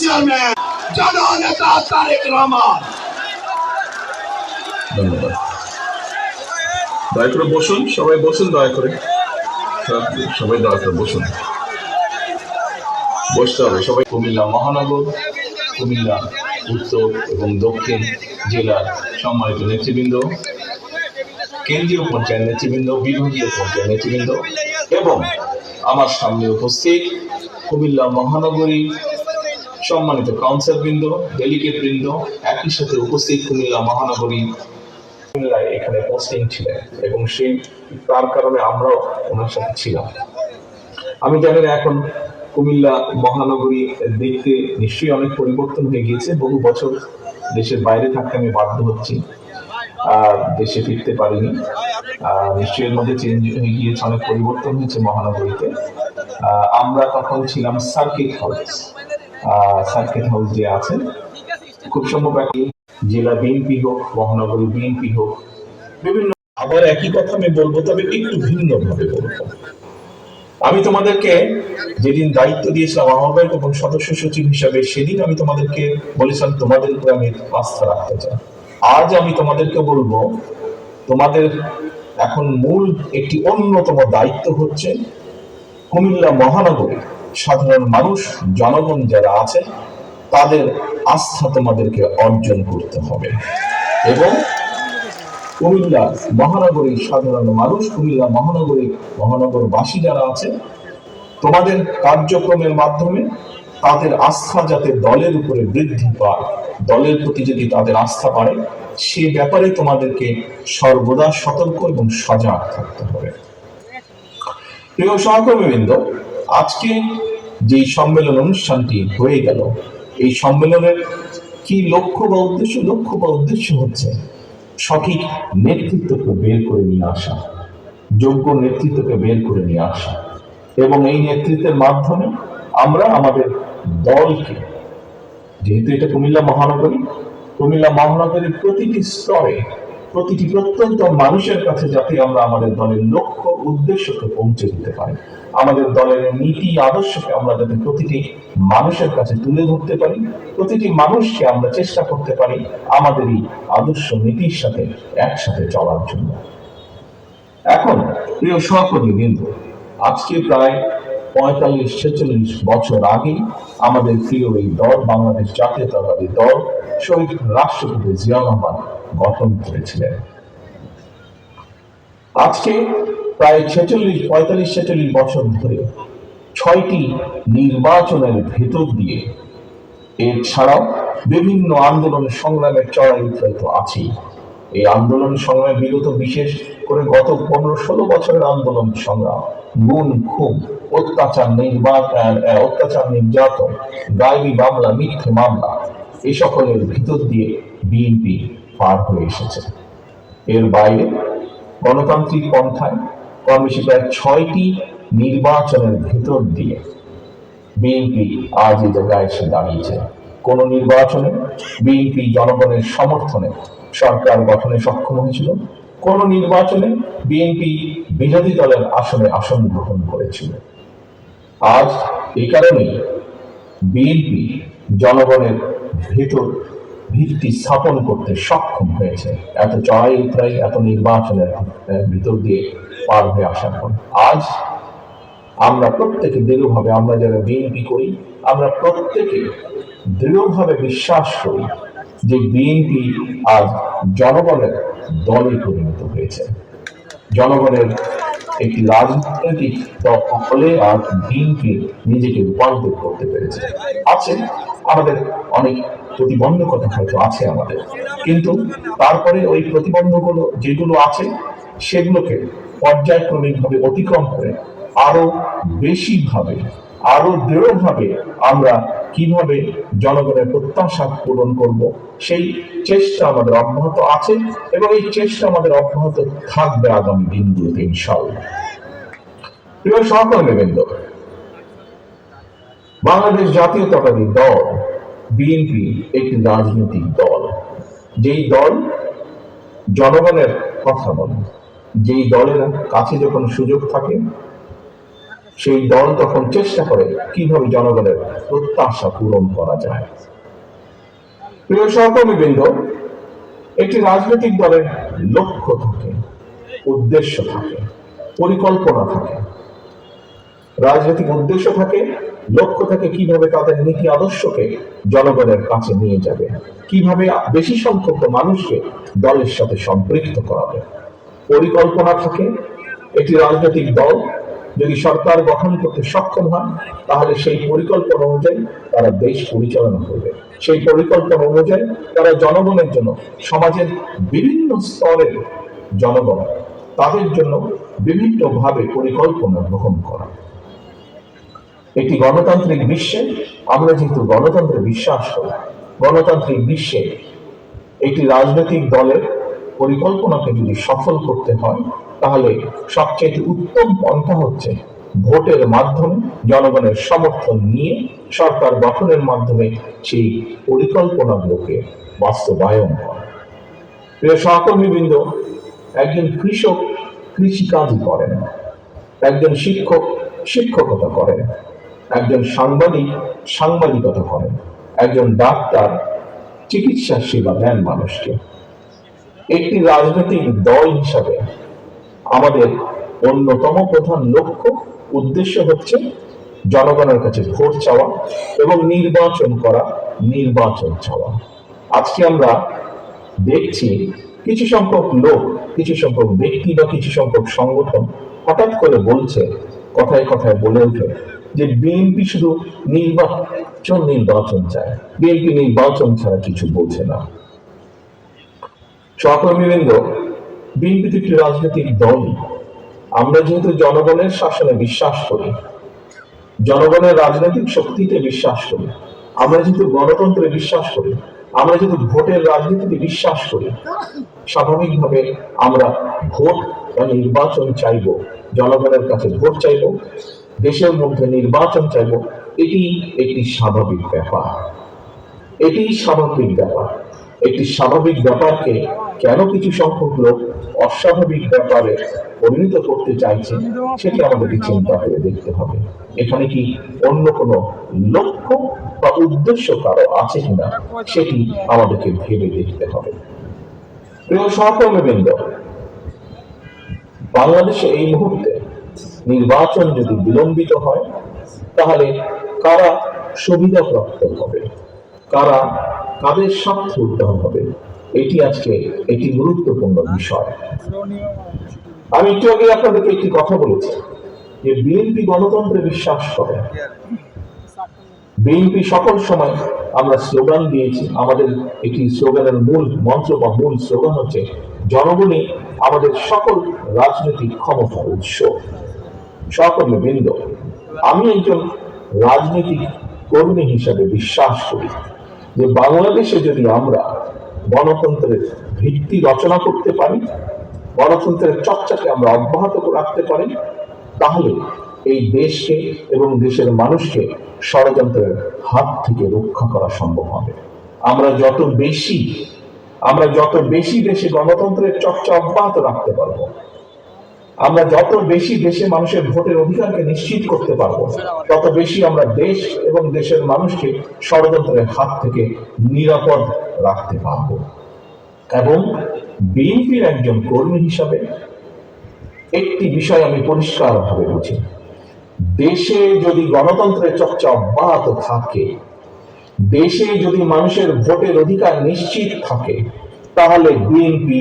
Chairman জননেতা তারেক রহমান দয়া করে বসুন, সবাই বসুন, দয়া করে। সবাই দয়া করে বসুন। বসতে হবে। সবাই কুমিল্লা মহানগর, কুমিল্লা উত্তর এবং দক্ষিণ জেলার সম্মানিত নেতৃবৃন্দ, কেন্দ্রীয় পর্যায়ের নেতৃবৃন্দ বিভাগীয় পর্যায়ের নেতৃবৃন্দ এবং আমার সামনে উপস্থিত কুমিল্লা মহানগরী সম্মানিত কাউন্সিল বৃন্দ ডেলিগেট বৃন্দ, একই সাথে উপস্থিত কুমিল্লা মহানগরী কুমিল্লায় এখানে পোস্টিং ছিলেন এবং সেই, তার কারণে আমরাও ওনার সাথে ছিলাম। আমি জানি না এখন কুমিল্লা মহানগরী দেখতে নিশ্চয়ই অনেক পরিবর্তন হয়ে গিয়েছে। বহু বছর দেশের বাইরে থাকতে আমি বাধ্য হচ্ছি। আর দেশে ফিরতে পারিনি। নিশ্চয়ই মধ্যে চেঞ্জ হয়ে গিয়েছে, অনেক পরিবর্তন হয়েছে মহানগরীতে। আমরা তখন ছিলাম সার্কিট হাউস সার্কিট হাউস যে আছে খুব সম্ভব জেলা বিএনপি হোক, মহানগরী বিএনপি হোক, বিভিন্ন আবার একই কথা আমি বলব, তবে একটু ভিন্ন ভাবে বলব। আমি তোমাদেরকে যেদিন দায়িত্ব দিয়েছিলাম আহ্বায়ক এবং সদস্য সচিব হিসাবে সেদিন আমি তোমাদেরকে বলেছিলাম তোমাদের উপরে আমি আস্থা রাখতে চাই। আজ আমি তোমাদেরকে বলব, তোমাদের এখন মূল একটি অন্যতম দায়িত্ব হচ্ছে কুমিল্লা মহানগরী। সাধারণ মানুষ, জনগণ যারা আছে, তাদের আস্থা তোমাদেরকে অর্জন করতে হবে। এবং কুমিল্লা মহানগরীর সাধারণ মানুষ, কুমিল্লা মহানগরী মহানগরবাসী যারা আছে, তোমাদের কার্যক্রমের মাধ্যমে তাদের আস্থা যাতে দলের উপরে বৃদ্ধি পায়, দলের প্রতি যদি তাদের আস্থা বাড়ে, সে ব্যাপারে তোমাদেরকে সর্বদা সতর্ক এবং সজাগ থাকতে হবে। প্রিয় সহকর্মীবৃন্দ আজকে যে সম্মেলন অনুষ্ঠানটি হয়ে গেল, এই সম্মেলনের কি লক্ষ্য বা উদ্দেশ্য? লক্ষ্য বা উদ্দেশ্য হচ্ছে সঠিক নেতৃত্বকে বের করে নিয়ে আসা, যোগ্য নেতৃত্বকে বের করে নিয়ে আসা। এবং এই নেতৃত্বের মাধ্যমে আমরা আমাদের দলকে, যেহেতু এটা কুমিল্লা মহানগরী, কুমিল্লা মহানগরীর প্রতিটি স্তরে প্রতিটি প্রত্যন্ত মানুষের কাছে যাতে আমরা আমাদের দলের লক্ষ্য উদ্দেশ্যকে পৌঁছে দিতে পারি। আমাদের দলের নীতি, আদর্শকে আমরা যাতে প্রতিটি মানুষের কাছে তুলে ধরতে পারি, প্রতিটি মানুষকে আমরা চেষ্টা করতে পারি আমাদের এই আদর্শ নীতির সাথে একসাথে চলার জন্য। এখন, প্রিয় সহকর্মী বিন্দু আজকে প্রায় পঁয়তাল্লিশ, ছেচল্লিশ বছর আগে আমাদের প্রিয় এই দল, বাংলাদেশ জাতীয়তাবাদী দল, শহীদ রাষ্ট্রপতি জিয়া রহমান গঠন করেছিলেন। আজকে প্রায় ছেচল্লিশ, পঁয়তাল্লিশ, ছেচল্লিশ বছর ধরে ছয়টি নির্বাচনের ভেতর দিয়ে এছাড়াও বিভিন্ন আন্দোলন সংগ্রামের চড়াই উত্তরাই তো আছেই এই আন্দোলন সংগ্রামে বিগত বিশেষ করে গত পনেরো, ষোলো বছরের আন্দোলন সংগ্রাম, গুণ, খুব, অত্যাচার নির্বাচন অত্যাচার নির্যাতন, গাইবি মামলা মিথ্যে মামলা, এ সকলের ভিতর দিয়ে বিএনপি পার হয়ে এসেছে। এর বাইরে গণতান্ত্রিক পন্থায় বেশি প্রায় ছয়টি নির্বাচনের ভেতর দিয়ে বিএনপি আজ এই জায়গায় এসে দাঁড়িয়েছে। কোন নির্বাচনে বিএনপি জনগণের সমর্থনে সরকার গঠনে সক্ষম হয়েছিল। কোন নির্বাচনে বিএনপি বিরোধী দলের আসনে আসন গ্রহণ করেছিল। আজ এই কারণেই বিএনপি জনগণের ভেতর ভিত্তি স্থাপন করতে সক্ষম হয়েছে। এত চড়াই উতরাই, এত নির্বাচনের ভিতর দিয়ে পার হয়ে আসার পর। আজ আমরা প্রত্যেকে দৃঢ়ভাবে, আমরা যারা বিএনপি করি, আমরা প্রত্যেকে দৃঢ়ভাবে বিশ্বাস করি যে বিএনপি আজ জনগণের দলে পরিণত হয়েছে। জনগণের একটি রাজনৈতিক হলে আর দিনকে নিজেকে রূপান্তর করতে পেরেছে। আছে, আমাদের অনেক প্রতিবন্ধকতা হয়তো আছে আমাদের। কিন্তু তারপরে ওই প্রতিবন্ধকগুলো যেগুলো আছে, সেগুলোকে পর্যায়ক্রমিকভাবে অতিক্রম করে আরও বেশি ভাবে আরও দৃঢ়ভাবে আমরা কীভাবে জনগণের প্রত্যাশা পূরণ করব, সেই চেষ্টা আমাদের অব্যাহত আছে এবং এই চেষ্টা আমাদের অব্যাহত থাকবে আগামী দিনগুলোতে, ইনশাআল্লাহ। প্রিয় সহকর্মীবৃন্দ বাংলাদেশ জাতীয়তাবাদী দল, বিএনপি একটি রাজনৈতিক দল। যেই দল জনগণের কথা বলে, যেই দলের কাছে যখন সুযোগ থাকে সেই দল তখন চেষ্টা করে কীভাবে জনগণের প্রত্যাশা পূরণ করা যায়। প্রিয় একটি রাজনৈতিক দলের লক্ষ্য থাকে, উদ্দেশ্য থাকে, পরিকল্পনা থাকে। রাজনৈতিক উদ্দেশ্য থাকে, লক্ষ্য থাকে কীভাবে তাদের নীতি আদর্শকে জনগণের কাছে নিয়ে যাবে, কীভাবে বেশি সংখ্যক মানুষকে দলের সাথে সম্পৃক্ত করাবে। পরিকল্পনা থাকে, একটি রাজনৈতিক দল যদি সরকার গঠন করতে সক্ষম হয়, তাহলে সেই পরিকল্পনা অনুযায়ী তারা দেশ পরিচালনা করবে। সেই পরিকল্পনা অনুযায়ী তারা জনগণের জন্য, সমাজের বিভিন্ন স্তরের জনগণ, তাদের জন্য বিভিন্নভাবে পরিকল্পনা গ্রহণ করা। একটি গণতান্ত্রিক বিশ্বে, আমরা যেহেতু গণতন্ত্রে বিশ্বাস করি, গণতান্ত্রিক বিশ্বে একটি রাজনৈতিক দলের পরিকল্পনাকে যদি সফল করতে হয়, তাহলে সবচেয়ে উত্তম পন্থা হচ্ছে ভোটের মাধ্যমে জনগণের সমর্থন নিয়ে সরকার গঠনের মাধ্যমে সেই পরিকল্পনাগুলোকে বাস্তবায়ন করা। প্রিয় সহকর্মীবৃন্দ, একজন কৃষক কৃষিকাজই করেন একজন শিক্ষক শিক্ষকতা করেন একজন সাংবাদিক সাংবাদিকতা করেন একজন ডাক্তার চিকিৎসা সেবা দেন মানুষকে। একটি রাজনৈতিক দল হিসাবে আমাদের অন্যতম প্রধান লক্ষ্য, উদ্দেশ্য হচ্ছে জনগণের কাছে ভোট চাওয়া এবং নির্বাচন করা, নির্বাচন চাওয়া। আজকে আমরা দেখছি কিছু সংখ্যক লোক, কিছু সংখ্যক ব্যক্তি বা কিছু সংখ্যক সংগঠন হঠাৎ করে বলছে, কথায় কথায় বলে ওঠে যে বিএনপি শুধু নির্বাচন নির্বাচন চায়। বিএনপি নির্বাচন ছাড়া কিছু বোঝে না। সহকর্মীবৃন্দ, বিএনপি একটি রাজনৈতিক দলই আমরা যেহেতু জনগণের শাসনে বিশ্বাস করি, জনগণের রাজনৈতিক শক্তিতে বিশ্বাস করি, আমরা যেহেতু গণতন্ত্রে বিশ্বাস করি, আমরা যেহেতু ভোটের রাজনীতিতে বিশ্বাস করি, স্বাভাবিকভাবে আমরা ভোট বা নির্বাচন চাইব, জনগণের কাছে ভোট চাইব, দেশের মধ্যে নির্বাচন চাইব, এটি একটি স্বাভাবিক ব্যাপার। এটি স্বাভাবিক ব্যাপার। একটি স্বাভাবিক ব্যাপারকে কেন কিছু সংখ্যক লোক অস্বাভাবিক ব্যাপারে পরিণত করতে চাইছে, সেটি আমাদেরকে চিন্তা করে দেখতে হবে। এখানে কি অন্য কোনো লক্ষ্য বা উদ্দেশ্য কারও আছে কিনা, সেটি আমাদেরকে ভেবে দেখতে হবে। প্রিয় সহকর্মীবৃন্দ, বাংলাদেশে এই মুহূর্তে নির্বাচন যদি বিলম্বিত হয়, তাহলে কারা সুবিধাপ্রাপ্ত হবে? কারা কাদের স্বার্থ উদ্ধার হবে? এটি আজকে একটি গুরুত্বপূর্ণ বিষয়। আমি একটু আগে আপনাদেরকে একটি কথা বলেছি যে বিএনপি গণতন্ত্রে বিশ্বাস করে। বিএনপি সকল সময় আমরা স্লোগান দিয়েছি, আমাদের একটি স্লোগানের মূল মন্ত্র বা মূল স্লোগান হচ্ছে, জনগণই আমাদের সকল রাজনৈতিক ক্ষমতার উৎস। সকলে বৃন্দ, আমি একজন রাজনৈতিক কর্মী হিসাবে বিশ্বাস করি যে বাংলাদেশে যদি আমরা গণতন্ত্রের ভিত্তি রচনা করতে পারি, গণতন্ত্রের চর্চাকে আমরা অব্যাহত রাখতে পারি, তাহলে এই দেশকে এবং দেশের মানুষকে ষড়যন্ত্রের হাত থেকে রক্ষা করা সম্ভব হবে। আমরা যত বেশি, আমরা যত বেশি দেশে গণতন্ত্রের চর্চা অব্যাহত রাখতে পারব আমরা যত বেশি দেশে মানুষের ভোটের অধিকারকে নিশ্চিত করতে পারব, তত বেশি আমরা দেশ এবং দেশের মানুষকে ষড়যন্ত্রের হাত থেকে নিরাপদ রাখতে পারব। এবং বিএনপির একজন কর্মী হিসাবে একটি বিষয় আমি পরিষ্কারভাবে বুঝি দেশে যদি গণতন্ত্রের চর্চা অব্যাহত থাকে, দেশে যদি মানুষের ভোটের অধিকার নিশ্চিত থাকে, তাহলে বিএনপি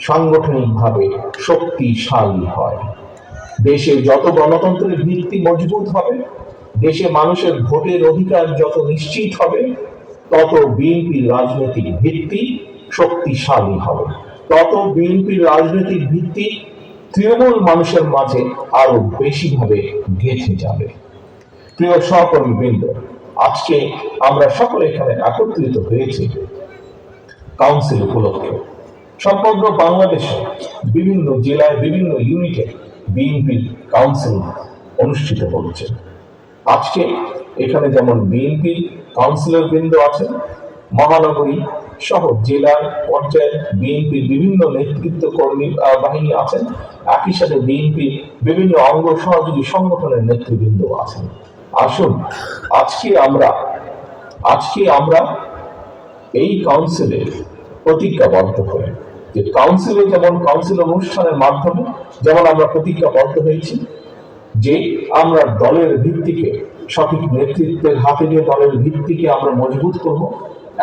সাংগঠনিকভাবে শক্তিশালী হয়। দেশে যত গণতন্ত্রের ভিত্তি মজবুত হবে, দেশে মানুষের ভোটের অধিকার যত নিশ্চিত হবে, তত বিএনপির রাজনৈতিক ভিত্তি শক্তিশালী হবে। তত বিএনপির রাজনৈতিক ভিত্তি তৃণমূল মানুষের মাঝে আরও বেশিভাবে গেঁথে যাবে। প্রিয় সহকর্মী বৃন্দ আজকে আমরা সকলে এখানে একত্রিত হয়েছি। কাউন্সিল উপলক্ষে সমগ্র বাংলাদেশে বিভিন্ন জেলায়, বিভিন্ন ইউনিটে বিএনপির কাউন্সিল অনুষ্ঠিত হচ্ছে। আজকে এখানে যেমন বিএনপি কাউন্সিলর বৃন্দ আছেন, মহানগরী সহ জেলার পর্যায়ে বিএনপির বিভিন্ন নেতৃত্ব কর্মী বাহিনী আছেন। একই সাথে বিএনপি বিভিন্ন অঙ্গ সহযোগী সংগঠনের নেতৃবৃন্দ আছেন। আসুন, আজকে আমরা আজকে আমরা এই কাউন্সিলের প্রতিজ্ঞাবদ্ধ হয়ে যে কাউন্সিলে যেমন কাউন্সিল অনুষ্ঠানের মাধ্যমে যেমন আমরা প্রতিজ্ঞাবদ্ধ হয়েছি, যে আমরা দলের ভিত্তিকে, সঠিক নেতৃত্বের হাতে নিয়ে দলের ভিত্তিকে আমরা মজবুত করব,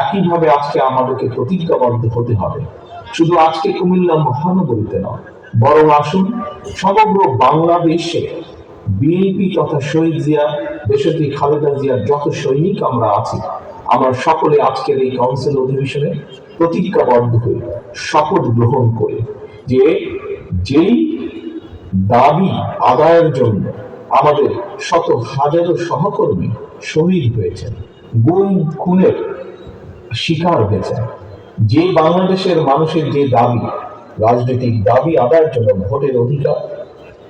একইভাবে আজকে আমাদেরকে প্রতিজ্ঞাবদ্ধ হতে হবে। শুধু আজকে কুমিল্লা মহানগরীতে নয়, বরং আসুন সমগ্র বাংলাদেশে বিএনপি তথা শহীদ জিয়া দেশটি খালেদা জিয়ার যত সৈনিক আমরা আছি, আমরা সকলে আজকের এই কাউন্সিল অধিবেশনে প্রতিজ্ঞাবদ্ধ হয়ে শপথ গ্রহণ করে যে যেই দাবি আদায়ের জন্য আমাদের শত হাজারো সহকর্মী শহীদ হয়েছেন, গুম খুনের শিকার হয়েছেন যে বাংলাদেশের মানুষের যে দাবি, রাজনৈতিক দাবি আদায়ের জন্য ভোটের অধিকার,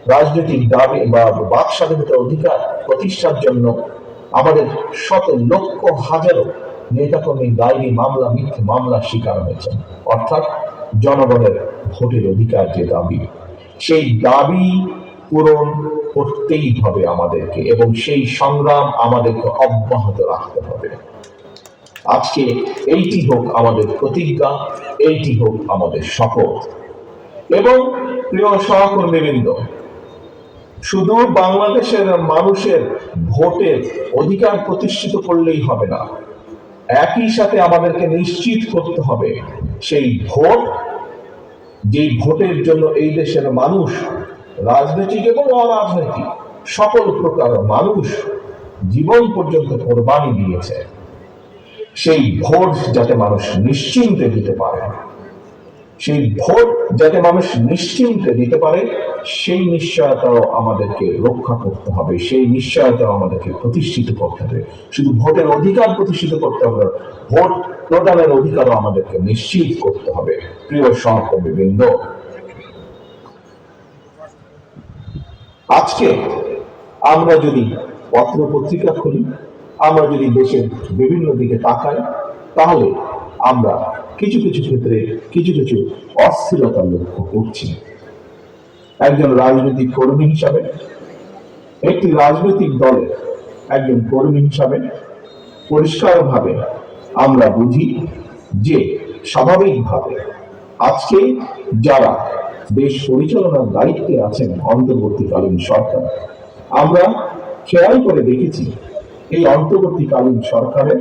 রাজনৈতিক দাবি বা বাক স্বাধীনতার অধিকার প্রতিষ্ঠার জন্য আমাদের শত লক্ষ হাজারো নেতাকর্মী ডায়েরি মামলা, মিথ্যে মামলা শিকার হয়েছেন। অর্থাৎ জনগণের ভোটের অধিকার যে দাবি, সেই দাবি পূরণ করতেই হবে আমাদেরকে এবং সেই সংগ্রাম আমাদেরকে অব্যাহত রাখতে হবে। আজকে এইটি হোক আমাদের প্রতিজ্ঞা, এইটি হোক আমাদের শপথ। এবং প্রিয় সহকর্মীবৃন্দ, শুধু বাংলাদেশের মানুষের ভোটের অধিকার প্রতিষ্ঠিত করলেই হবে না একই সাথে আমাদেরকে নিশ্চিত করতে হবে, সেই ভোট, যেই ভোটের জন্য এই দেশের মানুষ রাজনৈতিক এবং অরাজনৈতিক সকল প্রকার মানুষ জীবন পর্যন্ত কোরবানি দিয়েছে, সেই ভোট যাতে মানুষ নিশ্চিন্তে দিতে পারে। সেই ভোট যাতে মানুষ নিশ্চিন্তে দিতে পারে, সেই নিশ্চয়তাও আমাদেরকে রক্ষা করতে হবে, সেই নিশ্চয়তাও আমাদেরকে প্রতিষ্ঠিত করতে হবে। শুধু ভোটের অধিকার প্রতিষ্ঠিত করতে হবে ভোট প্রদানের অধিকারও আমাদেরকে নিশ্চিত করতে হবে। প্রিয় সহকর্মী বৃন্দ আজকে আমরা যদি পত্র পত্রিকা খুলি, আমরা যদি দেশের বিভিন্ন দিকে তাকাই, তাহলে আমরা কিছু কিছু ক্ষেত্রে কিছু কিছু অস্থিরতা লক্ষ্য করছি। একজন রাজনৈতিক কর্মী হিসাবে, একটি রাজনৈতিক দলের একজন কর্মী হিসাবে পরিষ্কারভাবে আমরা বুঝি যে স্বাভাবিকভাবে আজকে যারা দেশ পরিচালনার দায়িত্বে আছেন অন্তর্বর্তীকালীন সরকার, আমরা খেয়াল করে দেখেছি এই অন্তর্বর্তীকালীন সরকারের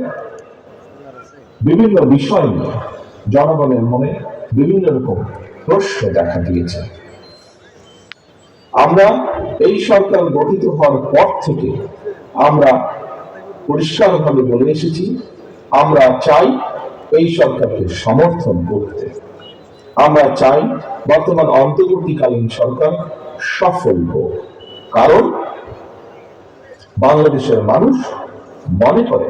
বিভিন্ন বিষয় নিয়ে জনগণের মনে বিভিন্ন রকম প্রশ্ন দেখা দিয়েছে। আমরা এই সরকার গঠিত হওয়ার পর থেকে আমরা পরিষ্কারভাবে বলে এসেছি, আমরা চাই এই সরকারকে সমর্থন করতে। আমরা চাই বর্তমান অন্তর্বর্তীকালীন সরকার সফল হোক। কারণ বাংলাদেশের মানুষ মনে করে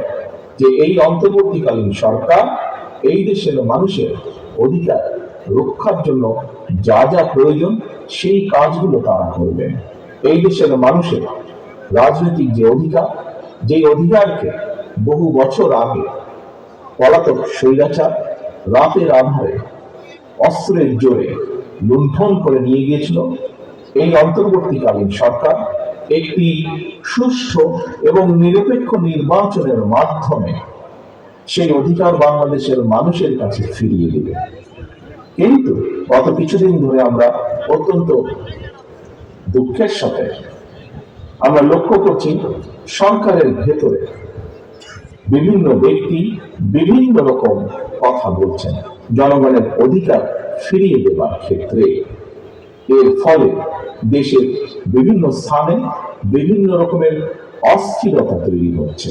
যে এই অন্তর্বর্তীকালীন সরকার এই দেশের মানুষের অধিকার রক্ষার জন্য যা যা প্রয়োজন সেই কাজগুলো তারা করবেন এই দেশের মানুষের রাজনৈতিক যে অধিকার যে অধিকারকে বহু বছর আগে পলাতক স্বৈরাচার রাতের আধারে অস্ত্রের জোরে লুণ্ঠন করে নিয়ে গিয়েছিল, এই অন্তর্বর্তীকালীন সরকার একটি সুষ্ঠু এবং নিরপেক্ষ নির্বাচনের মাধ্যমে সেই অধিকার বাংলাদেশের মানুষের কাছে ফিরিয়ে দেবে। কিন্তু গত কিছুদিন ধরে আমরা অত্যন্ত দুঃখের সাথে আমরা লক্ষ্য করছি সরকারের ভেতরে বিভিন্ন ব্যক্তি বিভিন্ন রকম কথা বলছেন। জনগণের অধিকার ফিরিয়ে দেবার ক্ষেত্রে। এর ফলে দেশের বিভিন্ন স্থানে বিভিন্ন রকমের অস্থিরতা তৈরি হচ্ছে।